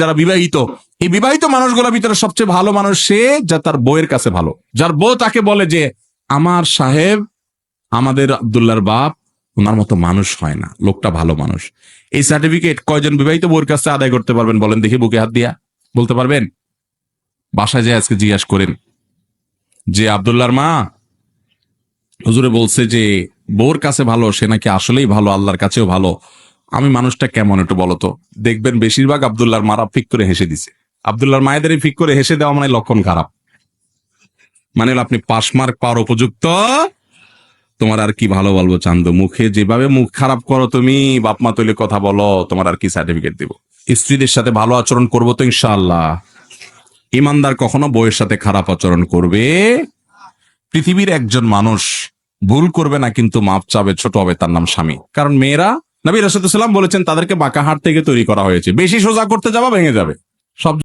যারা বিবাহিত, এই বিবাহিত মানুষগুলোর ভিতরে সবচেয়ে ভালো মানুষ সে যা তার বউয়ের কাছে ভালো। যার বউ তাকে বলে যে, আমার সাহেব, আমাদের আব্দুল্লাহর বাপ ওনার মতো মানুষ হয় না, লোকটা ভালো মানুষ। এই সার্টিফিকেট কয়জন বিবাহিত বউয়ের কাছে আদায় করতে পারবেন বলেন দেখি বুকে হাত দিয়া। বলতে পারবেন? বাসায় যে আজকে জিজ্ঞাসা করেন, যে আব্দুল্লাহর মা, হুজুরে বলছে যে, বউর কাছে ভালো, সে নাকি আসলেই ভালো, আল্লাহর কাছেও ভালো। আমি মানুষটা কেমন একটু বলতো দেখবেন বেশিরভাগ আব্দুল্লাহর মারা ফিক করে হেসে দিছে। আব্দুল্লাহর মায়েদের ফিক করে হেসে দেওয়া মানে লক্ষণ খারাপ। মানে আপনি পাশ মার্ক পাওয়ার উপযুক্ত, তোমার আর কি ভালো বলব চান্দ? মুখে যেভাবে মুখ খারাপ করো তুমি, বাপ মা তৈলে কথা বলো, তোমার আর কি সার্টিফিকেট দিব? স্ত্রীদের সাথে ভালো আচরণ করব তো ইনশাল্লাহ ইমানদার কখনো বইয়ের সাথে খারাপ আচরণ করবে? পৃথিবীর একজন মানুষ ভুল করবে না, কিন্তু মাপ চাবে, ছোট হবে, তার নাম স্বামী। কারণ মেয়েরা নবী রসদুল্লাম বলেছেন, তাদেরকে বাঁকা হাট থেকে তৈরি করা হয়েছে। বেশি সোজা করতে যাবা ভেঙে যাবে। সব